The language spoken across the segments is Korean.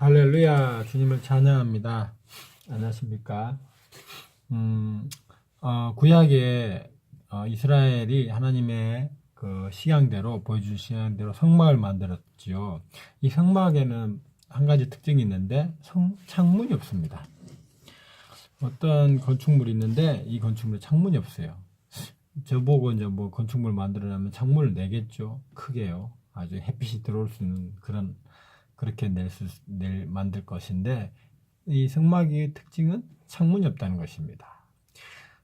할렐루야 주님을 찬양합니다. 안녕하십니까? 음, 어, 구약에 어, 이스라엘이 하나님의 그 시향대로 보여준 시향대로 성막을 만들었지요. 이 성막에는 한 가지 특징이 있는데 성, 창문이 없습니다. 어떤 건축물이 있는데 이 건축물에 창문이 없어요. 저보고 이제 뭐 건축물 만들어내면 창문을 내겠죠. 크게요. 아주 햇빛이 들어올 수 있는 그런 그렇게 낼 수, 낼, 만들 것인데, 이 성막의 특징은 창문이 없다는 것입니다.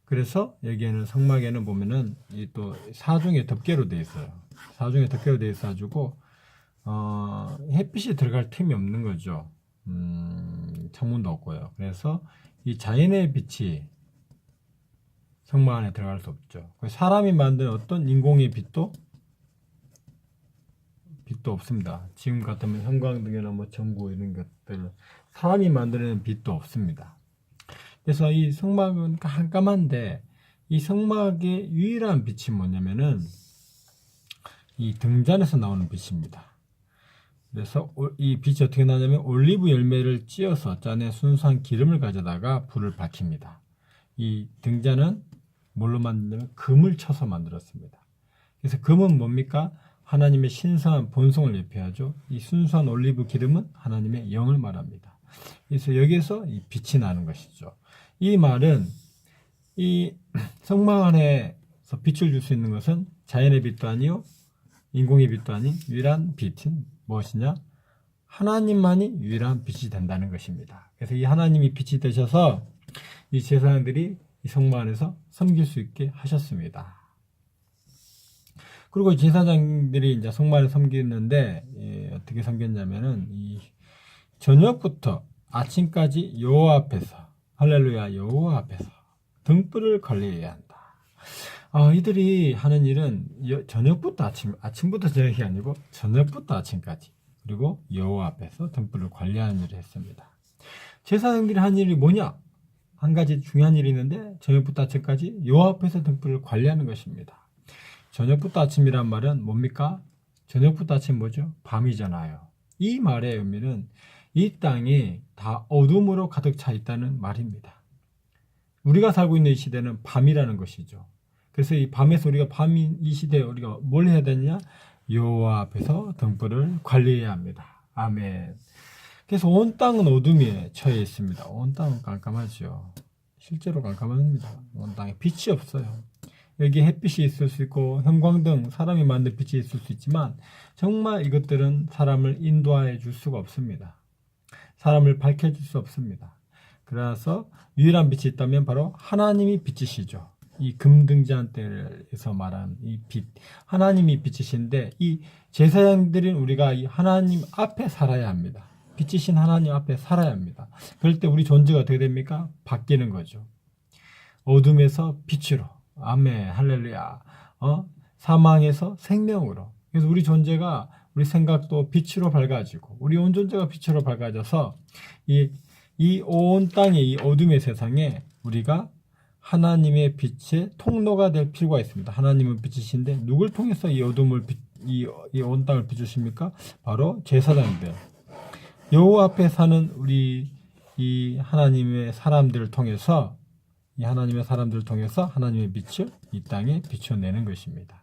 그래서 여기에는 성막에는 보면은 이 또 사중에 덮개로 되어 있어요. 사중에 덮개로 되어 있어가지고, 어, 햇빛이 들어갈 틈이 없는 거죠. 음, 창문도 없고요. 그래서 이 자연의 빛이 성막 안에 들어갈 수 없죠. 사람이 만든 어떤 인공의 빛도 빛도 없습니다. 지금 같으면 형광등이나 뭐 전구 이런 것들 사람이 만드는 빛도 없습니다. 그래서 이 성막은 깜깜한데 이 성막의 유일한 빛이 뭐냐면은 이 등잔에서 나오는 빛입니다. 그래서 오- 이 빛이 어떻게 나냐면 올리브 열매를 찧어서 잔에 순수한 기름을 가져다가 불을 밝힙니다. 이 등잔은 뭘로 만드냐면 금을 쳐서 만들었습니다. 그래서 금은 뭡니까? 하나님의 신성한 본성을 예표하죠. 이 순수한 올리브 기름은 하나님의 영을 말합니다. 그래서 여기에서 이 빛이 나는 것이죠. 이 말은 이 성막 안에서 빛을 줄 수 있는 것은 자연의 빛도 아니요 인공의 빛도 아닌 유일한 빛은 무엇이냐? 하나님만이 유일한 빛이 된다는 것입니다. 그래서 이 하나님이 빛이 되셔서 이 제사장들이 이 성막 안에서 섬길 수 있게 하셨습니다. 그리고 제사장들이 이제 성막을 섬기는데 예, 어떻게 섬겼냐면은 이 저녁부터 아침까지 여호와 앞에서 할렐루야 여호와 앞에서 등불을 걸려야 한다. 아, 이들이 하는 일은 여- 저녁부터 아침 아침부터 저녁이 아니고 저녁부터 아침까지 그리고 여호와 앞에서 등불을 관리하는 일을 했습니다. 제사장들이 한 일이 뭐냐? 한 가지 중요한 일이 있는데 저녁부터 아침까지 여호와 앞에서 등불을 관리하는 것입니다. 저녁부터 아침이란 말은 뭡니까? 저녁부터 아침 뭐죠? 밤이잖아요. 이 말의 의미는 이 땅이 다 어둠으로 가득 차 있다는 말입니다. 우리가 살고 있는 이 시대는 밤이라는 것이죠. 그래서 이 밤에서 우리가 밤인 이 시대에 우리가 뭘 해야 되느냐? 여호와 앞에서 등불을 관리해야 합니다. 아멘. 그래서 온 땅은 어둠에 처해 있습니다. 온 땅은 깜깜하죠. 실제로 깜깜합니다. 온 땅에 빛이 없어요. 여기 햇빛이 있을 수 있고 형광등 사람이 만든 빛이 있을 수 있지만 정말 이것들은 사람을 인도해 줄 수가 없습니다. 사람을 밝혀 줄 수 없습니다. 그래서 유일한 빛이 있다면 바로 하나님이 빛이시죠. 이 금등잔 때에서 말한 이 빛, 하나님이 빛이신데 이 제사장들인 우리가 이 하나님 앞에 살아야 합니다. 빛이신 하나님 앞에 살아야 합니다. 그럴 때 우리 존재가 어떻게 됩니까? 바뀌는 거죠. 어둠에서 빛으로, 아멘, 할렐루야. 어? 사망에서 생명으로. 그래서 우리 존재가 우리 생각도 빛으로 밝아지고 우리 온 존재가 빛으로 밝아져서 이 이 온 땅의 이 어둠의 세상에 우리가 하나님의 빛의 통로가 될 필요가 있습니다. 하나님은 빛이신데 누굴 통해서 이 어둠을 이온 땅을 비추십니까? 바로 제사장들. 여호와 앞에 사는 우리 이 하나님의 사람들을 통해서 이 하나님의 사람들을 통해서 하나님의 빛을 이 땅에 비춰내는 것입니다.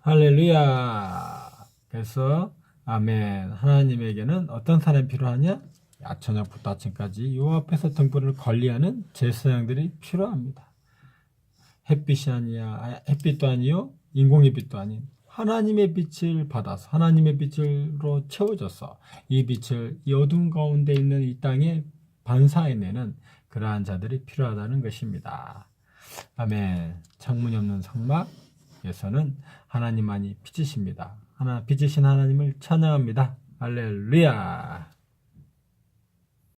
할렐루야. 그래서 아멘. 하나님에게는 어떤 사람이 필요하냐? 아저녁부터 아침까지 요 앞에서 등불을 관리하는 제사장들이 필요합니다. 햇빛이 아니야. 아, 햇빛도 아니요. 인공의 빛도 아닌 하나님의 빛을 받아서 하나님의 빛으로 채워져서 이 빛을 이 어둠 가운데 있는 이 땅에 반사해내는 그러한 자들이 필요하다는 것입니다. 아멘. 창문이 없는 성막에서는 하나님만이 빛이십니다. 하나 빛이신 하나님을 찬양합니다. 할렐루야.